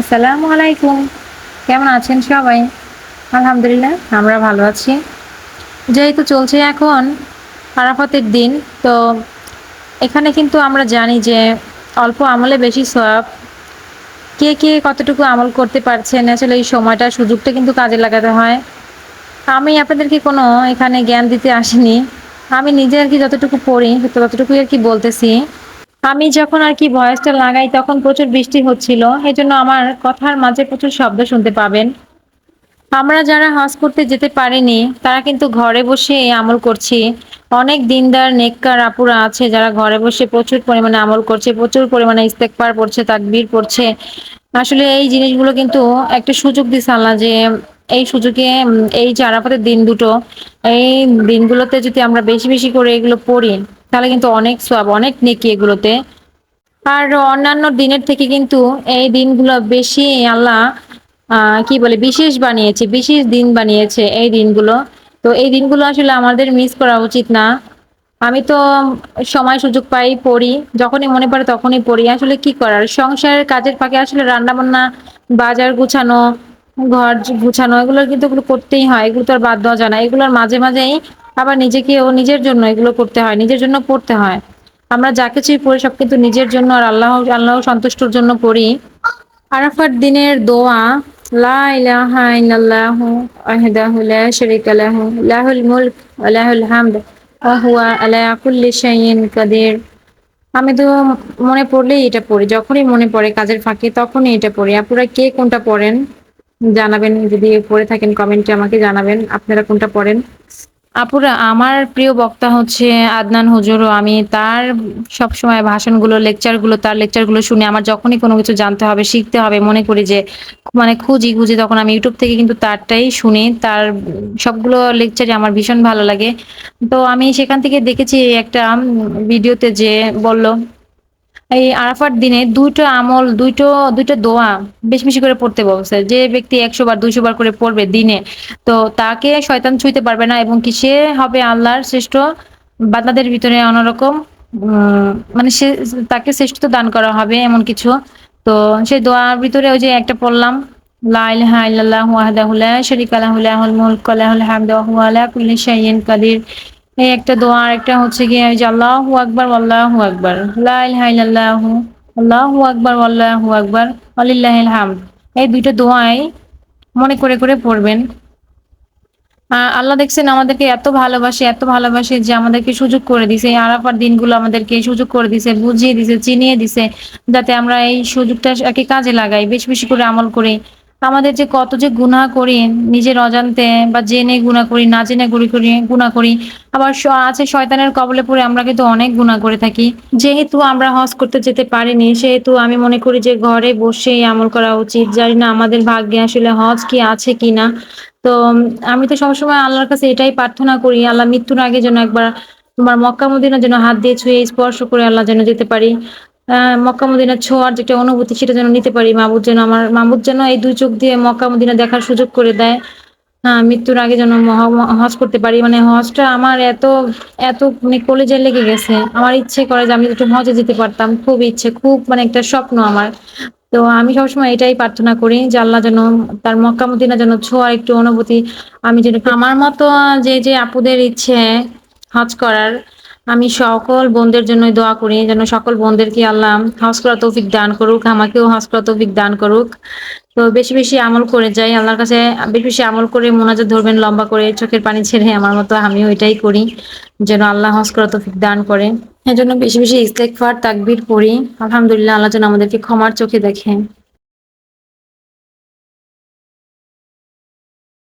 আসসালামু আলাইকুম। কেমন আছেন সবাই? আলহামদুলিল্লাহ, আমরা ভালো আছি। যেহেতু চলছে এখন আরাফাতের দিন, তো এখানে কিন্তু আমরা জানি যে অল্প আমলে বেশি সব কে কে কতটুকু আমল করতে পারছেন? আসলে এই সময়টা, সুযোগটা কিন্তু কাজে লাগাতে হয়। আমি আপনাদেরকে কোনো এখানে জ্ঞান দিতে আসিনি। আমি নিজে আর কি যতটুকু পড়ি, ততটুকুই আর কি বলতেছি। আমি যখন আর কি ভয়েসটা লাগাই, তখন প্রচুর বৃষ্টি হচ্ছিল। এই জন্য আমার কথার মাঝে প্রচুর শব্দ শুনতে পাবেন। আমরা যারা হজ করতে যেতে পারিনি, তারা কিন্তু ঘরে বসে আমল করছি। অনেক দিনদার, নেককার আপুরা আছে যারা ঘরে বসে প্রচুর পরিমাণে আমল করছে, প্রচুর পরিমাণে ইস্তেকবার পড়ছে, তাকবির পড়ছে। আসলে এই জিনিসগুলো কিন্তু একটা সুযোগ দিছে আল্লাহ যে এই সুযোগে এই যে আরাফাতের দিন দুটো, এই দিনগুলোতে যদি আমরা বেশি বেশি করে এগুলো পড়ি, তাহলে কিন্তু অনেক সব অনেক নেকি এগুলোতে। আর অন্যান্য দিনের থেকে কিন্তু এই দিনগুলো বেশি আল্লাহ কি বলে, বিশেষ বানিয়েছে, বিশেষ দিন বানিয়েছে এই দিনগুলো। তো এই দিনগুলো আসলে আমাদের মিস করা উচিত না। আমি তো সময় সুযোগ পাই পড়ি, যখনই মনে পড়ে তখনই পড়ি। আসলে কি করার? সংসারের কাজের ফাঁকে আসলে রান্না বান্না বাজার গুছানো ঘর গুছানো, এগুলো কিন্তু এগুলো করতেই হয়, এগুলো তো আর বাদ দেওয়া যায় না। এগুলোর মাঝে মাঝেই আবার নিজেকে ও নিজের জন্য এগুলো করতে হয়, নিজের জন্য পড়তে হয়। আমরা যা কিছুই পড়ি, সব কিন্তু নিজের জন্য আর আল্লাহ আল্লাহ সন্তুষ্টর জন্য পড়ি। আরাফার দিনের দোয়া, লা আমি তো মনে পড়লেই এটা পড়ি, যখনই মনে পড়ে কাজের ফাঁকে, তখনই এটা পড়ি। আপনারা কে কোনটা পড়েন? জানাবেন, যদি পড়ে থাকেন কমেন্টে আমাকে জানাবেন। আপনারা কোনটা পড়েন? আপুরা, আমার প্রিয় বক্তা হচ্ছে আদনান হুজুরও। আমি তার সব সময় ভাষণগুলো লেকচারগুলো তার লেকচারগুলো শুনে। আমার যখনই কোনো কিছু জানতে হবে, শিখতে হবে, মনে করি যে মানে খুঁজি খুঁজি তখন আমি ইউটিউব থেকে কিন্তু তারটাই শুনি। তার সবগুলো লেকচারই আমার ভীষণ ভালো লাগে। তো আমি সেখান থেকে দেখেছি একটা ভিডিওতে যে বলল এই আরাফার দিনে দুইটো আমল, দুইটো, দুইটা দোয়া বেশি বেশি করে পড়তে বলছে। যে ব্যক্তি একশো বার, দুইশো বার করে পড়বে দিনে, তো তাকে শয়তান ছুঁইতে পারবে না এবং কি সে হবে আল্লাহর শ্রেষ্ঠ বান্দাদের ভিতরে অন্যরকম মানে সে, তাকে শ্রেষ্ঠত্ব দান করা হবে এমন কিছু। তো সেই দোয়ার ভিতরে ওই যে একটা পড়লাম, লা ইলাহা ইল্লাল্লাহু ওয়াহদাহু লা শারীকা লাহু, লাহুল কুল্লি শাইইন কাদির। এই একটা দোয়া, আর একটা হচ্ছে গিয়ে ওই যে আল্লাহু আকবার আল্লাহু আকবার। লা ইলাহা ইল্লাল্লাহু, আল্লাহু আকবার আল্লাহু আকবার, ওয়ালিল্লাহিল হামদ। এই দুইটা দোয়াই মনে করে করে পড়বেন। আল্লাহ দেখছেন আমাদেরকে এত ভালোবাসে এত ভালোবাসে যে আমাদেরকে সুযোগ করে দিছে। এই আরাফার দিনগুলো আমাদেরকে সুযোগ করে দিছে, বুঝিয়ে দিছে, চিনিয়ে দিছে, যাতে আমরা এই সুযোগটাকে কাজে লাগাই, বেশি বেশি করে আমল করি। আমাদের যে কত যে গুনাহ করি, নিজের অজান্তে বা জেনে গুনাহ করি, না জেনে গুলি করি গুনাহ করি, আবার আছে শয়তানের কবলে পড়ে আমরা কিন্তু অনেক গুনাহ করে থাকি। যেহেতু আমরা হজ করতে যেতে পারিনি, সেহেতু আমি মনে করি যে ঘরে বসেই আমল করা উচিত। জানি না আমাদের ভাগ্যে আসলে হজ কি আছে কিনা। তো আমি তো সবসময় আল্লাহর কাছে এটাই প্রার্থনা করি, আল্লাহ মৃত্যুর আগে যেন একবার তোমার মক্কা মদিনা যেন হাত দিয়ে ছুঁয়ে স্পর্শ করে আল্লাহ যেন যেতে পারি। আহ, মক্কা মদিনা ছোঁয়ার যে একটা অনুভূতি সেটা যেন নিতে পারি। মাহবুদ যেন আমার মাহবুদ যেন এই দুই চোখ দিয়ে মক্কা মদিনা দেখার সুযোগ করে দেয় হ্যাঁ মৃত্যুর আগে যেন হজ করতে পারি। মানে হজটা আমার এত এত মানে কলেজে লেগে গেছে। আমার ইচ্ছে করে যে আমি একটু হজে যেতে পারতাম। খুব ইচ্ছে, খুব মানে একটা স্বপ্ন আমার। তো আমি সবসময় এটাই প্রার্থনা করি যে আল্লাহ যেন তার মক্কা মদিনা যেন ছোঁয়ার একটু অনুভূতি, আমি যেন আমার মতো যে যে আপুদের ইচ্ছে হজ করার আমি সকল বোনদের জন্য দোয়া করি, যেন সকল বোনদেরকে আল্লাহ হজ করা তৌফিক দান করুক, আমাকেও হজ করা তৌফিক দান করুক। তো বেশি বেশি আমল করে যাই, আল্লাহর কাছে বেশি বেশি আমল করে মোনাজাত ধরবেন, লম্বা করে চোখের পানি ছেড়ে আমার মতো আমিও এটাই করি, যেন আল্লাহ হজ করা তৌফিক দান করে। এজন্য বেশি বেশি ইস্তেকফার তাকবির পড়ি, আলহামদুলিল্লাহ আল্লাহ যেন আমাদেরকে ক্ষমার চোখে দেখেন।